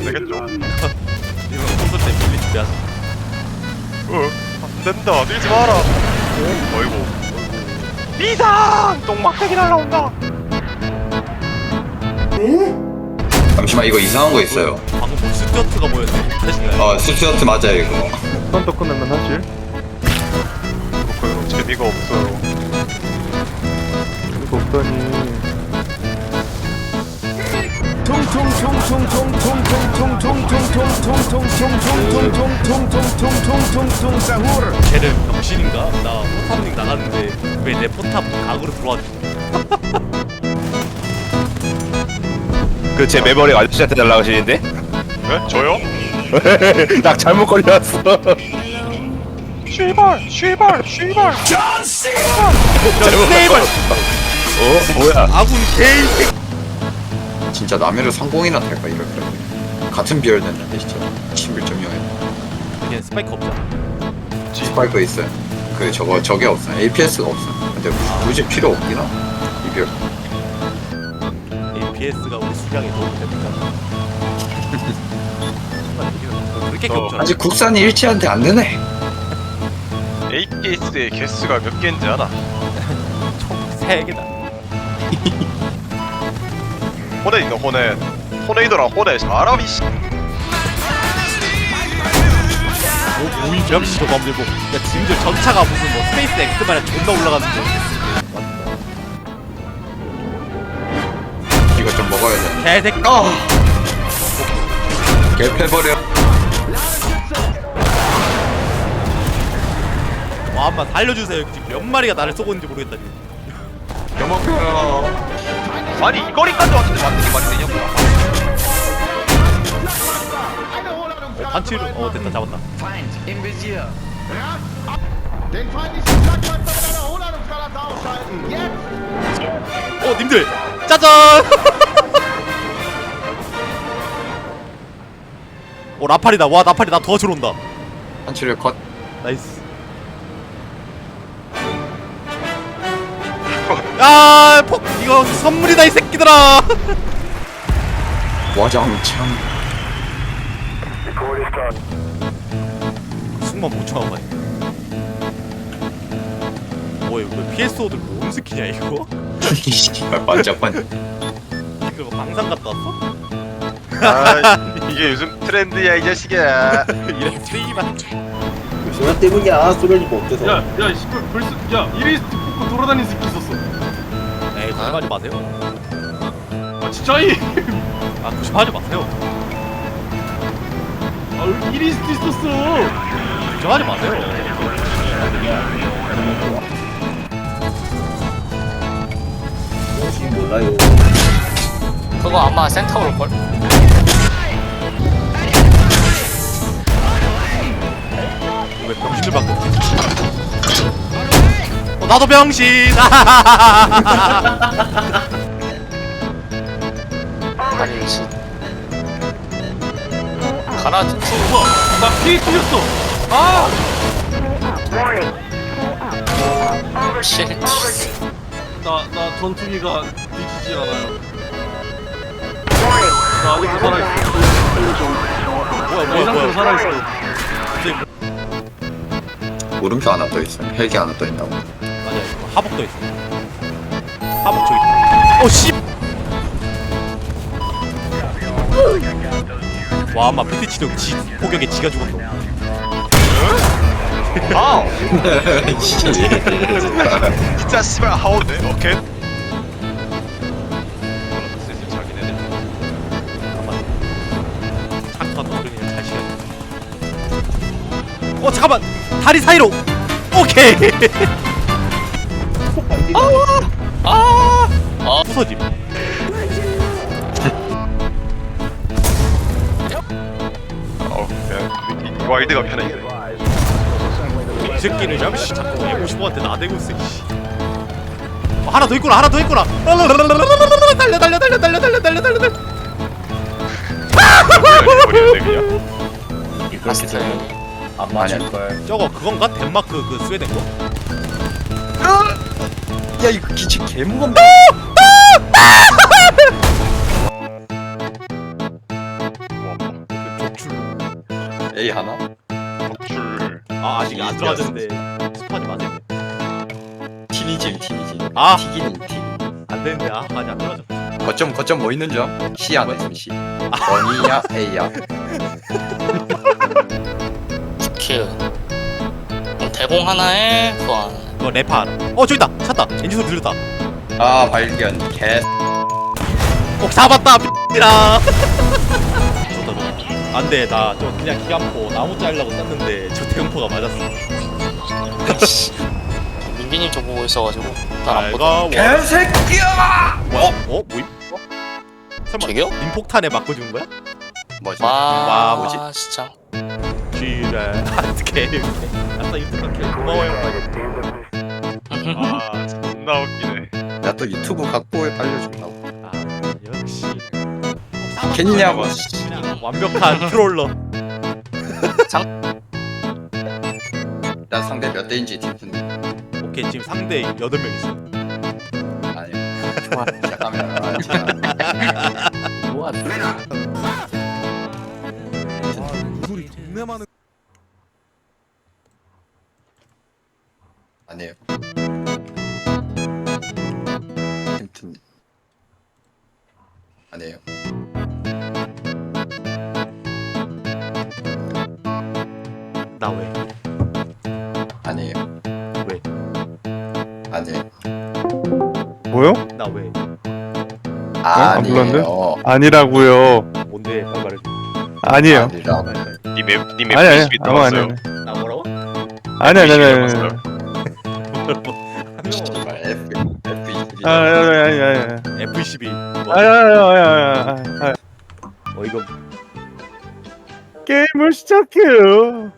안 되겠죠? 이거 콘솔 때 밀리 준비하자. 어, 안 된다. 뛰지 마라. 어이구. 비상! 똥막대기 날라온다. 잠시만 이거 이상한 거 있어요. 방금 뭐 스튜어트가 뭐였네. 사실은. 어 스튜어트 맞아요 이거. 썬더 끝나면 하실 그렇고요. 재미가 없어요. 이거 없다니 쟤는 병신인가? 나 포탑링 나갔는데 왜 내 포탑 각으로 들어왔지? 그제 메모리 아저씨한테 날라가시는데? 네? 저요? 나 잘못 걸려왔어. 쉬발! 쉬발! 쉬발! 세이벌! 어? 뭐야? 아군 개인! 진짜 남해로 성공이나 탈까 이럴 그래. 같은 비열 됐는데 진짜 11.0에 걔는 스파이크 없잖아. 스파이크 있어요. 그 저거 저게 없어요. APS가 없어요. 근데 굳이 필요 없긴 하이 비열. APS가 우리 수량에 도움이 됩니까? 그렇게 어. 겹쳐. 아직 국산이 일치한테 안 되네. APS의 개수가 몇 개인지 알아? 세 개다. 호넷 있는 호넷. 호네이더랑 호넷. 아랍이 씨. 오, 오이 역시 저거 한번 들고. 야, 지금 전차가 무슨 뭐 스페이스 X 마냥 존나 올라가는데. 이거 좀 먹어야 돼. 개새끼. 아! 개패버려. 와, 한번 살려주세요. 지금 몇 마리가 나를 쏘고 있는지 모르겠다. 지금. 개먹혀요. 아니 이 거리까지 왔는데 맞는 말이 되냐고. 어, 반치로. 어, 됐다. 잡았다. 어, 님들. 짜잔! 오, 라팔이다. 와, 라팔이 나 도와주러 온다. 한출력 컷. 나이스. 야, 폭 이거 선물이다 이 새끼들아. 와장창. 승만 못 참아. 뭐야 이거 PSO들 뭔 스키냐 이거? 반짝반. 이거 뭐 방산 갔다 왔어? 아 이게 요즘 트렌드야 이 자식아. 이래 트이만. 전화 때문이야 소련이 뭐 어때서 야, 야, 씨발 벌써 야 이리 스트 뽑고 돌아다니는 새끼 있었어. 에이 거짓말하지 마세요. 아 진짜이? 아 거짓말하지 마세요. 아 이리스트 있었어. 걱정하지 마세요. 몰라요 그거 아마 센터 올걸? 나도 병신. 아니 씨 가라 지 우와, 나 피해 뚫렸어. 아, 씨 나나 전투기가 뒤지질 않아요. 나 아직도 살아 있어. 뭐야 이 뭐야 상태로 뭐야. 살아 있어. 물음표 하나 떠 있어. 헬기 하나 떠 있다 이거 하복도 있어. 하복 저기. 어 씨. 와 아마 피티치도 지 포격에 지가 죽었어. 아 씨. 진짜 씨발 하오네. 오케이. 세지 자기네들. 잠깐만. 착한 어른이 잘 시간. 어 잠깐만 다리 사이로. 오케이. 아. 아. 부서짐. 어 그냥 이- 이 와일드가 편해. 이 새끼는 잠시 자꾸 155한테 나대고 있어. 씨. 어, 하나 더 있구나. 하나 더 있구나. 달려 달려 달려 달려 달려 달려 달려 달려 달려. 버리는데 그냥. 안 맞을걸 저거 그건가? 덴마크 그 스웨덴 거? 야 이거 기체 개무겁네. 와, A 하나? 덕출 아 아직 안 들어가졌는데 스파지 마세요 티니짐 티니짐 아! 튀기는 티안 되는데 아 아직 안 들어가졌 거점 거점 뭐 있는 줄? C 안에 있으면 C 원이야 A야 킬. 그럼 대공 하나에 하나. 그거 래파 하나 어 저기다. 찾다. 엔진 소리 들렸다. 아 발견. 개 꼭 잡았다 삐라. 좋다 좋다. 안돼. 나 저 그냥 기관포 나무 자르려고 쐈는데 저 대공포가 맞았어. 민기님 저 보고 있어가지고 난안 보다. 알가 와. 개새끼야! 뭐, 어? 뭐임? 설마 저기요? 민폭탄에 맞고준 거야? 뭐지? 와, 와, 뭐지? 진짜. 쥐래 어떻게 아싸 유튜브 킬 고마워요 아 존나 웃기네. 야또 유튜브 각보에 알려준다고 아 역시. 겠냐고. 그냥 완벽한 트롤러. 야 상대 몇 대인지 팀픈데. 오케이 지금 상대 8명 있어. 아니. 좋아 잠깐만 뭐야 소리 존나 많은 아니에요 아니에요 나 왜? 아니에요 왜? 아니에요 뭐요? 나 왜? 안 불렀는데? 아니에요 아니라고요. 뭔데 빨리 말해 아니에요. 아니라 님의 님의 아니 아니. 아무 아니 아니. 나 뭐라고? 아니 아니 아니. 아니. 씨발 F F 이아 아니 아니 아니 아니. F12 아니. 아니. 어 이거 게임을 시작해요.